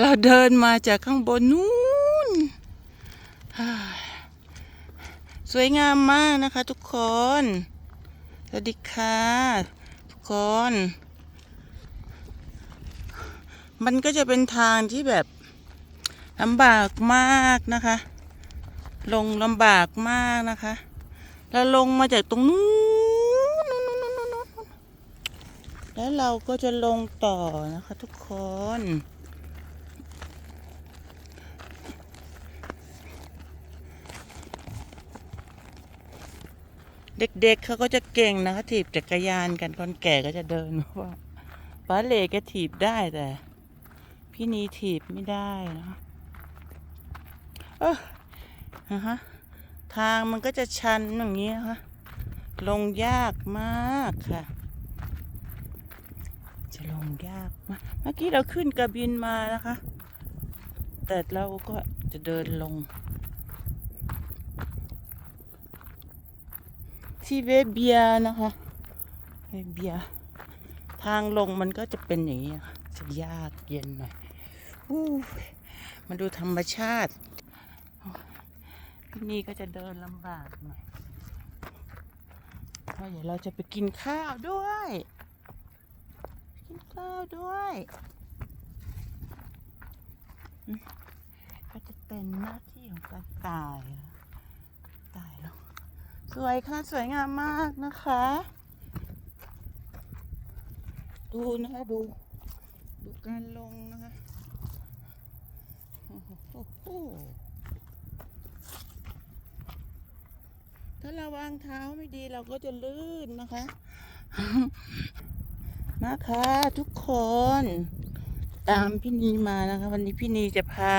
เราเดินมาจากข้างบนนู้น สวยงามมากนะคะทุกคน สวัสดีค่ะทุกคน มันก็จะเป็นทางที่แบบลำบากมากนะคะ ลงลำบากมากนะคะแล้วลงมาจากตรงนู้นนู้นนู้นนู้นนู้นนู้น แล้วเราก็จะลงต่อนะคะทุกคน เด็กๆเขาก็จะเก่งนะคะถีบจักรยานกันคนแก่ก็จะเดินว่าป้าเลก็ถีบได้แต่ พี่นีถีบไม่ได้นะเออนะฮะทางมันก็จะชันอย่างนี้นะคะลงยากมากค่ะ จะลงยากมากเมื่อกี้เราขึ้นกระบินมานะคะ แต่เราก็จะเดินลง ที่เวเบียนะคะ เวเบีย ทางลงมันก็จะเป็นอย่างนี้ค่ะจะยากเย็นหน่อยอู้ยมาดูธรรมชาติ ที่นี่ก็จะเดินลำบากหน่อยเพราะเดี๋ยวเราจะไปกินข้าวด้วย กินข้าด้วยก็จะเป็นหน้าที่ของการตายอะตายแล้วสวยค่ะ สวยงามมากนะคะ ดูนะคะดู ดูการลงนะคะโอ้โหถ้าเราวางเท้าไม่ดีเราก็จะลื่นนะคะ นะคะทุกคน ตามพี่นีมานะคะ วันนี้พี่นีจะพา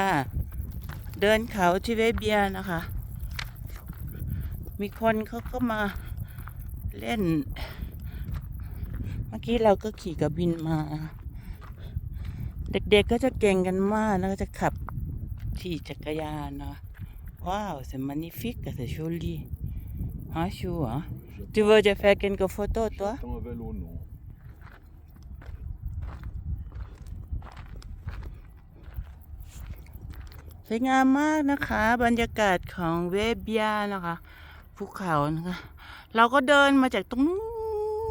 เดินเขาที่เวเบียนะคะ มีคนเขาก็มาเล่น เมื่อกี้เราก็ขี่กับบินมา เด็กๆก็จะเก่งกันมากแล้วก็จะขับขี่จักรยานนะว้าว c'est magnifique c'est joli hein chou hein tu veux je faire quelques photos toi J'attends un vélo, non. วยงามมากนะคะ บรรยากาศของเวเบียนะคะภูเขานะคะ เราก็เดินมาจากตรงนู้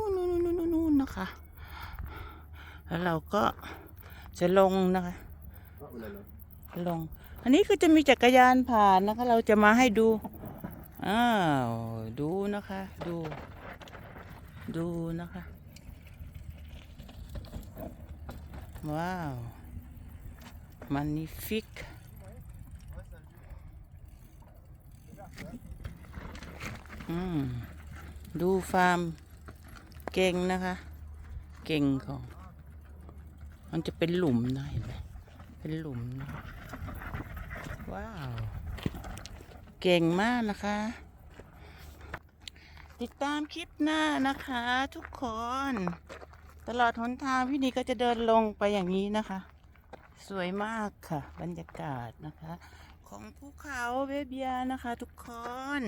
นนู้นนู้นนู้นนะคะ แล้วเราก็จะลงนะคะ ลง อันนี้คือจะมีจักรยานผ่านนะคะ เราจะมาให้ดู อ้าว ดูนะคะ ดู ดูนะคะ ว้าว magnifique อืม ดูฟาร์มเก่งนะคะ เก่งของ มันจะเป็นหลุมนะเห็นไหมเป็นหลุมนะว้าว เก่งมากนะคะ ติดตามคลิปหน้านะคะทุกคน ตลอดหนทางพี่นีก็จะเดินลงไปอย่างนี้นะคะ สวยมากค่ะ บรรยากาศนะคะ ของภูเขาเบเบียนะคะ ทุกคน